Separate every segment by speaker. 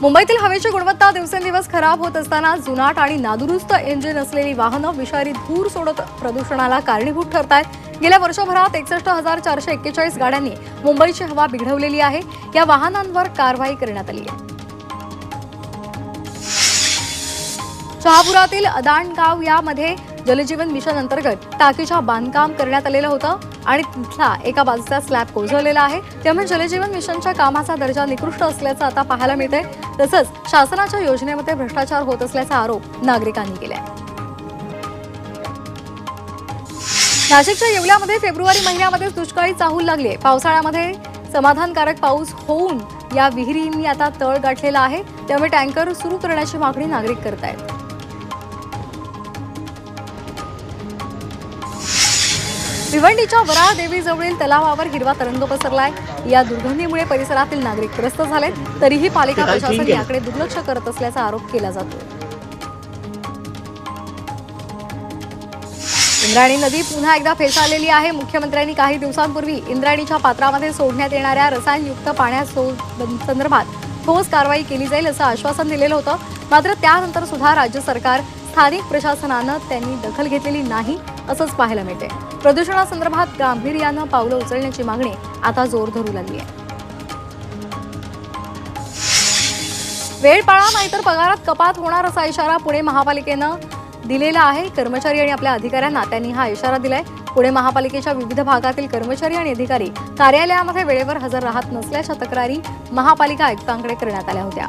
Speaker 1: मुंबईतील हवेची गुणवत्ता दिवसेंदिवस खराब होत असताना जुनाट आणि नादुरुस्त इंजिन असलेली वाहनं विषारी धूर सोडत प्रदूषणाला कारणीभूत ठरत आहेत गेल्या वर्षभरात एकसष्ट हजार चारशे एक्केचाळीस गाड्यांनी मुंबईची हवा बिघडवलेली आहे. या वाहनांवर कारवाई करण्यात आली आहे. शहापुरातील अदाणगाव यामध्ये जलजीवन मिशन अंतर्गत टाकीच्या बांधकाम करण्यात आलेलं होतं आणि तिथला एका बाजूचा स्लॅब कोसळलेला आहे. त्यामुळे जलजीवन मिशनच्या कामाचा दर्जा निकृष्ट असल्याचं आता पाहायला मिळतंय. तसंच शासनाच्या योजनेमध्ये भ्रष्टाचार होत असल्याचा आरोप नागरिकांनी केलाय. नाशिकच्या येवल्यामध्ये फेब्रुवारी महिन्यामध्येच दुष्काळी चाहूल लागली पावसाळ्यामध्ये समाधानकारक पाऊस होऊन या विहिरींनी आता तळ गाठलेला आहे. त्यामुळे टँकर सुरू करण्याची मागणी नागरिक करत भिवंडीच्या वराळ देवी जवळील तलावावर हिरवा तरंग पसरलाय. या दुर्गंधीमुळे परिसरातील नागरिक त्रस्त झालेत. तरीही पालिका प्रशासन याकडे दुर्लक्ष करत असल्याचा आरोप केला जातो. इंद्रायणी नदी पुन्हा एकदा फेसाळलेली आहे. मुख्यमंत्र्यांनी काही दिवसांपूर्वी इंद्रायणीच्या पात्रामध्ये सोडण्यात येणाऱ्या रसायनयुक्त पाण्या संदर्भात ठोस कारवाई केली जाईल असं आश्वासन दिलेलं होतं. मात्र त्यानंतर सुद्धा राज्य सरकार स्थानिक प्रशासनानं त्यांनी दखल घेतलेली नाही. असंच पाहायला मिळते प्रदूषणासंदर्भात गांभीर्यानं पावलं उचलण्याची मागणी आता जोर धरू लागली आहे. वेळ पाळा नाहीतर पगारात कपात होणार असा इशारा पुणे महापालिकेनं दिलेला आहे. कर्मचारी आणि आपल्या अधिकाऱ्यांना त्यांनी हा इशारा दिलाय. पुणे महापालिकेच्या विविध भागातील कर्मचारी आणि अधिकारी कार्यालयामध्ये वेळेवर हजर राहत नसल्याच्या तक्रारी महापालिका आयुक्तांकडे करण्यात आल्या होत्या.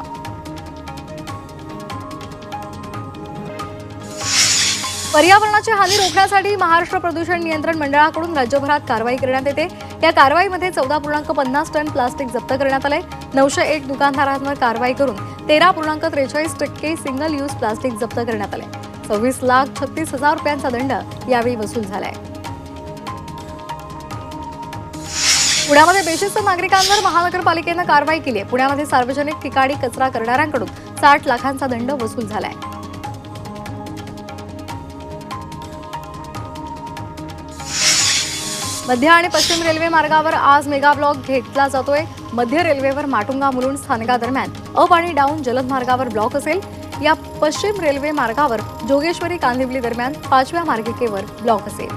Speaker 1: पर्यावरणाची हानी रोखण्यासाठी महाराष्ट्र प्रदूषण नियंत्रण मंडळाकडून राज्यभरात कारवाई करण्यात येते. या कारवाईमध्ये चौदा पूर्णांक पन्नास टन प्लास्टिक जप्त करण्यात आले नऊशे एक दुकानदारांवर कारवाई करून तेरा पूर्णांक त्रेचाळीस टक्के सिंगल यूज प्लास्टिक जप्त करण्यात आले सव्वीस लाख छत्तीस हजार रुपयांचा दंड यावेळी वसूल झालाय. पुण्यामध्ये बेशिस्त नागरिकांवर महानगरपालिकेनं कारवाई केली आहे. पुण्यामध्ये सार्वजनिक ठिकाणी कचरा करणाऱ्यांकडून साठ लाखांचा दंड वसूल झालाय. मध्य आणि पश्चिम रेल्वे मार्गावर आज मेगा ब्लॉक घेतला जातोय. मध्य रेल्वेवर माटुंगा मुलुंड स्थानकादरम्यान अप आणि डाऊन जलद मार्गावर ब्लॉक असेल. या पश्चिम रेल्वे मार्गावर जोगेश्वरी कांदिवली दरम्यान पाचव्या मार्गिकेवर ब्लॉक असेल.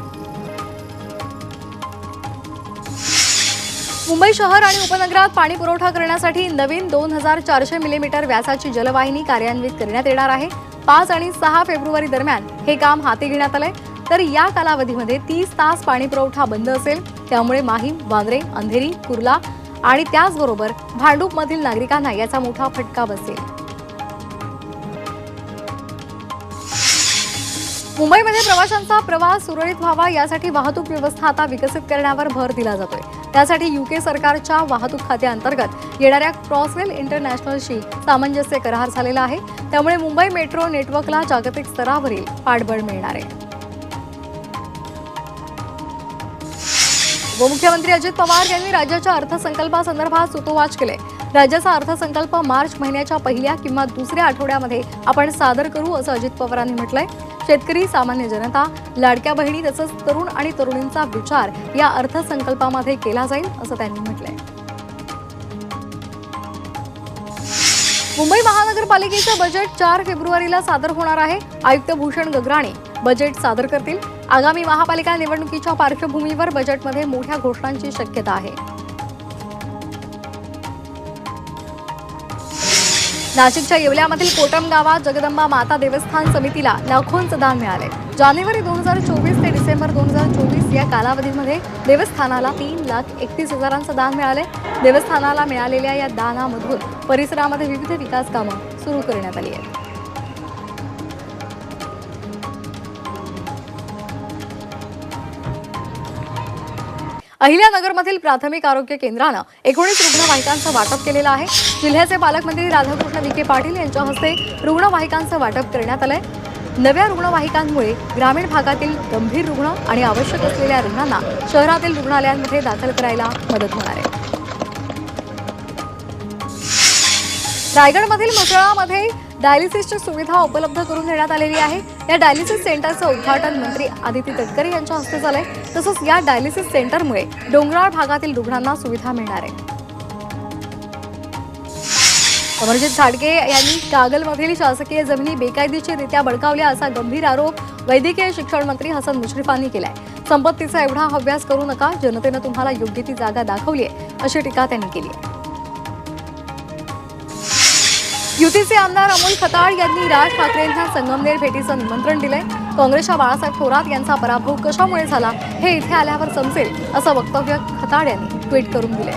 Speaker 1: मुंबई शहर आणि उपनगरात पाणी पुरवठा करण्यासाठी नवीन दोन हजार चारशे मिलीमीटर व्यासाची जलवाहिनी कार्यान्वित करण्यात येणार आहे. पाच आणि सहा फेब्रुवारी दरम्यान हे काम हाती घेण्यात आलंय. तर या कालावधीमध्ये तीस तास पाणी पुरवठा बंद असेल. त्यामुळे माहीम वांद्रे अंधेरी कुर्ला आणि त्याचबरोबर भांडूपमधील नागरिकांना याचा मोठा फटका बसेल. मुंबईमध्ये प्रवाशांचा प्रवास सुरळीत व्हावा यासाठी वाहतूक व्यवस्था आता विकसित करण्यावर भर दिला जातोय. त्यासाठी युके सरकारच्या वाहतूक खात्याअंतर्गत येणाऱ्या क्रॉसवेल इंटरनॅशनलशी सामंजस्य करार झालेला आहे. त्यामुळे मुंबई मेट्रो नेटवर्कला जागतिक स्तरावरील पाठबळ मिळणार आहे. उपमुख्यमंत्री अजित पवार यांनी राज्याच्या अर्थसंकल्पासंदर्भात सुतोवाच केले. राज्याचा अर्थसंकल्प मार्च महिन्याच्या पहिल्या किंवा दुसऱ्या आठवड्यामध्ये आपण सादर करू असं अजित पवारांनी म्हटलंय. शेतकरी सामान्य जनता लाडक्या बहिणी तसंच तरुण आणि तरुणींचा विचार या अर्थसंकल्पामध्ये केला जाईल असं त्यांनी म्हटलंय. मुंबई महानगरपालिकेचं बजेट चार फेब्रुवारीला सादर होणार आहे. आयुक्त भूषण गगराणे बजेट सादर करतील. आगामी महापालिका निवडणुकीच्या पार्श्वभूमीवर बजेटमध्ये मोठ्या घोषणांची शक्यता आहे. नाशिकच्या येवल्यामधील कोटम गावात जगदंबा माता देवस्थान समितीला लाखोंचं दान मिळाले. जानेवारी दोन हजार चोवीस ते डिसेंबर दोन हजार चोवीस या कालावधीमध्ये देवस्थानाला तीन लाख एकतीस हजारांचं दान मिळाले. देवस्थानाला मिळालेल्या या दानामधून परिसरामध्ये विविध विकास कामं सुरू करण्यात आली आहेत. अहिल्यानगरमधील प्राथमिक आरोग्य केंद्रानं एकोणीस रुग्णवाहिकांचं वाटप केलेलं आहे. जिल्ह्याचे पालकमंत्री राधाकृष्ण विखे पाटील यांच्या हस्ते रुग्णवाहिकांचं वाटप करण्यात आलंय. नव्या रुग्णवाहिकांमुळे ग्रामीण भागातील गंभीर रुग्ण आणि आवश्यक असलेल्या रुग्णांना शहरातील रुग्णालयांमध्ये दाखल करायला मदत होणार आहे. रायगडमधील मसळामध्ये डायलिसिसची सुविधा उपलब्ध करून देण्यात आलेली आहे. या डायलिसिस सेंटरचं उद्घाटन मंत्री आदिती तटकरे यांच्या हस्ते झालंय. तसंच या डायलिसिस सेंटरमुळे डोंगराळ भागातील रुग्णांना सुविधा मिळणार आहे. अमरजित घाटगे यांनी कागलमधील शासकीय जमिनी बेकायदेशीररित्या बळकावल्या असा गंभीर आरोप वैद्यकीय शिक्षण मंत्री हसन मुश्रीफांनी केलाय. संपत्तीचा एवढा अभ्यास करू नका. जनतेनं तुम्हाला योग्य ती जागा दाखवली आहे अशी टीका त्यांनी केली आहे युतीचे आमदार अमोल खताळ यांनी राज ठाकरेंना संगमनेर भेटीचं निमंत्रण दिलंय. काँग्रेसच्या बाळासाहेब थोरात यांचा पराभव कशामुळे झाला हे इथे आल्यावर समजेल असं वक्तव्य खताळ यांनी ट्विट करून दिलंय.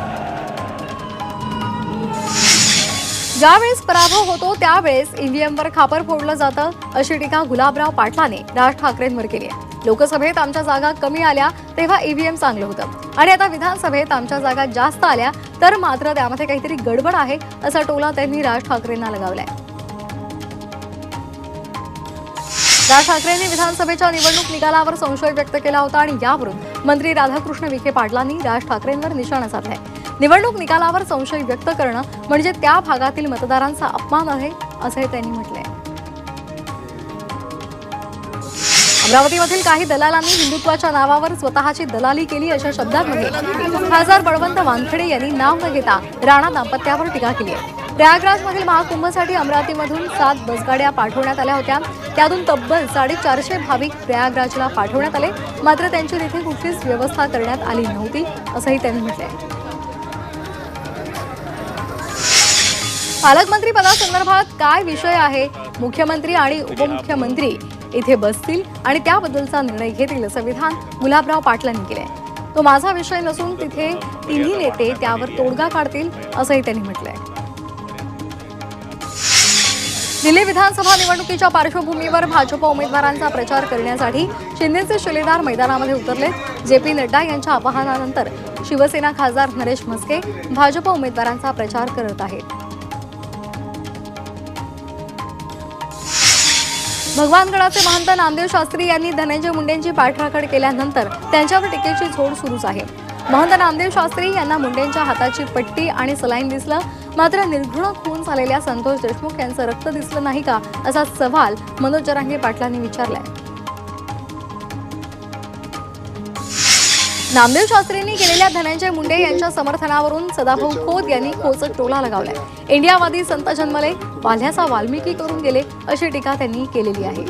Speaker 1: ज्यावेळेस पराभव होतो त्यावेळेस ईव्हीएमवर खापर फोडलं जातं अशी टीका गुलाबराव पाटलाने राज ठाकरेंवर केली आहे. लोकसभेत आमच्या जागा कमी आल्या तेव्हा ईव्हीएम चांगलं होतं. आणि आता विधानसभेत आमच्या जागा जास्त आल्या तर मात्र त्यामध्ये काहीतरी गडबड आहे असा टोला त्यांनी राज ठाकरेंना लगावलाय. राज ठाकरेंनी विधानसभेच्या निवडणूक निकालावर संशय व्यक्त केला होता आणि यावरून मंत्री राधाकृष्ण विखे पाटलांनी राज ठाकरेंवर निशाणा साधलाय. निवडणूक निकालावर संशय व्यक्त करणं म्हणजे त्या भागातील मतदारांचा अपमान आहे असंही त्यांनी म्हटलंय. अमरावतीमधील काही दलालांनी हिंदुत्वाच्या नावावर स्वतःची दलाली केली अशा शब्दांमध्ये खासदार बळवंत वानखडे यांनी नाव न घेता राणा दाम्पत्यावर टीका केली आहे. प्रयागराजमधील महाकुंभसाठी अमरावतीमधून सात बसगाड्या पाठवण्यात आल्या होत्या. त्यातून तब्बल साडेचारशे भाविक प्रयागराजला पाठवण्यात आले. मात्र त्यांची तिथे कुठलीच व्यवस्था करण्यात आली नव्हती असंही त्यांनी म्हटलंय. पालकमंत्री पदासंदर्भात काय विषय आहे? मुख्यमंत्री आणि उपमुख्यमंत्री इथे बसतील आणि त्याबद्दलचा निर्णय घेतील असं विधान गुलाबराव पाटलांनी केलंय. तो माझा विषय नसून तिथे तिन्ही नेते त्यावर तोडगा काढतील असंही त्यांनी म्हटलंय. दिल्ली विधानसभा निवडणुकीच्या पार्श्वभूमीवर भाजप उमेदवारांचा प्रचार करण्यासाठी शिंदेचे शिलेदार मैदानामध्ये उतरले. जे पी नड्डा यांच्या आवाहनानंतर शिवसेना खासदार नरेश म्हस्के भाजप उमेदवारांचा प्रचार करत आहेत. भगवानगडाचे महंत नामदेव शास्त्री यांनी धनंजय मुंडेंची पाठराखड केल्यानंतर त्यांच्यावर टीकेची झोड सुरूच आहे. महंत नामदेव शास्त्री यांना मुंडेंच्या हाताची पट्टी आणि सलाईन दिसलं. मात्र निर्घृण खून झालेल्या संतोष देशमुख यांचं रक्त दिसलं नाही का असा सवाल मनोज जरांगे पाटलांनी विचारलाय. नामदेव शास्त्रींनी केलेल्या धनंजय मुंडे यांच्या समर्थनावरून सदाभाऊ खोत यांनी खोचक टोला लगावलाय. इंडियावादी संत जन्मले वाल्ह्याचा वाल्मिकी करून गेले अशी टीका त्यांनी केलेली आहे.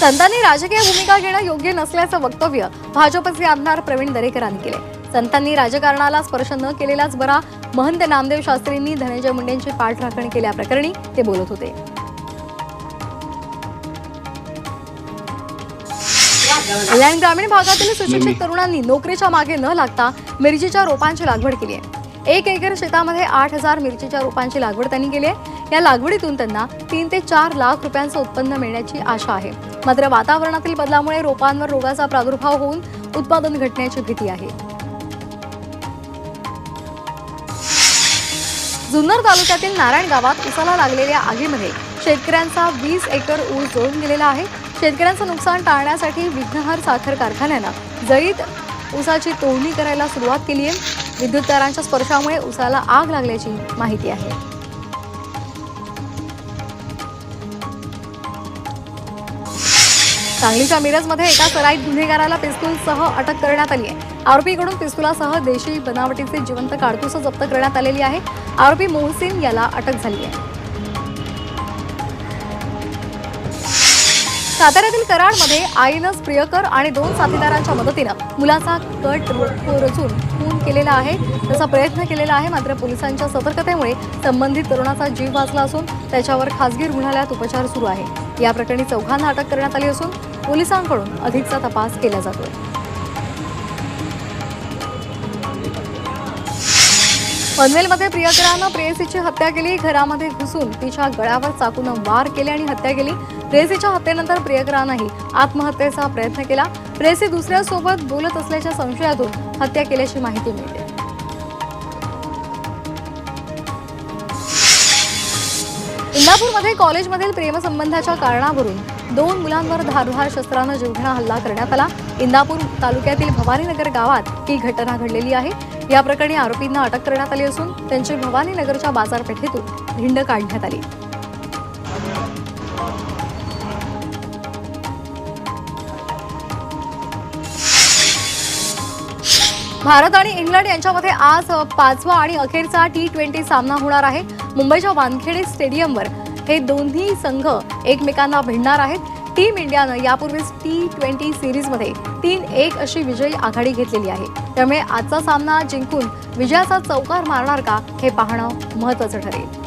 Speaker 1: संतांनी राजकीय भूमिका घेणं योग्य नसल्याचं वक्तव्य भाजपचे आमदार प्रवीण दरेकरांनी केले संतांनी राजकारणाला स्पर्श न केलेलाच बरा महंत नामदेव शास्त्रींनी धनंजय मुंडेंची पाठराखण केल्याप्रकरणी ते बोलत होते. कल्याण ग्रामीण भागातील सुशिक्षित तरुणांनी नोकरीच्या मागे न लागता मिरचीच्या रोपांची लागवड केली आहे. एक एकर शेतामध्ये आठ हजार मिरचीच्या रोपांची लागवड त्यांनी केली आहे. या लागवडीतून त्यांना तीन ते चार लाख रुपयांचं उत्पन्न मिळण्याची आशा आहे. मात्र वातावरणातील बदलामुळे रोपांवर रोगाचा प्रादुर्भाव होऊन उत्पादन घटण्याची भीती आहे. जुन्नर तालुक्यातील नारायण गावात उसाला लागलेल्या आगीमध्ये शेतकऱ्यांचा वीस एकर ऊस जळून गेलेला आहे. शेतकऱ्यांचं नुकसान टाळण्यासाठी विघ्नहर साखर कारखान्यानं जळीत उसाची तोडणी करायला सुरुवात केली आहे विद्युत तारांच्या स्पर्शामुळे उसाला आग लागल्याची माहिती आहे. सांगलीच्या मिरजमध्ये एका सराईत गुन्हेगाराला पिस्तूलसह अटक करण्यात आली आहे. आरोपीकडून पिस्तुलासह देशी बनावटीचे जिवंत काडतुस जप्त करण्यात आलेली आहे. आरोपी मोहसिन याला अटक झाली आहे. साताऱ्यातील कराडमध्ये आईनस प्रियकर आणि दोन साथीदारांच्या मदतीनं मुलाचा कट रचून खून केलेला आहे. त्याचा प्रयत्न केलेला आहे मात्र पोलिसांच्या सतर्कतेमुळे संबंधित तरुणाचा जीव वाचला असून त्याच्यावर खासगी रुग्णालयात उपचार सुरू आहे. या प्रकरणी चौघांना अटक करण्यात आली असून पोलिसांकडून अधिकचा तपास केला जातोय. पनवेलमध्ये प्रियकरानं प्रेयसीची हत्या केली. घरामध्ये घुसून तिच्या गळ्यावर चाकून वार केले आणि हत्या केली. प्रेयसीच्या हत्येनंतर प्रियकरानंही आत्महत्येचा प्रयत्न केला. प्रेयसी दुसऱ्यासोबत बोलत असल्याच्या संशयातून हत्या केल्याची माहिती मिळते. इंदापूरमध्ये कॉलेजमधील प्रेमसंबंधाच्या कारणावरून दोन मुलांवर धारधार शस्त्रानं जीवघेणा हल्ला करण्यात आला. इंदापूर तालुक्यातील भवानीनगर गावात ही घटना घडलेली आहे. या प्रकरणी आरोपींना अटक करण्यात आली असून त्यांची भवानीनगरच्या बाजारपेठेतून धिंड काढण्यात आली. भारत आणि इंग्लंड यांच्यामध्ये आज पाचवा आणि अखेरचा टी ट्वेंटी सामना होणार आहे. मुंबईच्या वानखेडे स्टेडियमवर हे दोन्ही संघ एकमेकांना भिडणार आहेत. टीम इंडियानं यापूर्वीच टी ट्वेंटी सिरीजमध्ये तीन एक अशी विजयी आघाडी घेतलेली आहे. त्यामुळे आजचा सामना जिंकून विजयाचा चौकार मारणार का हे पाहणं महत्त्वाचं ठरेल.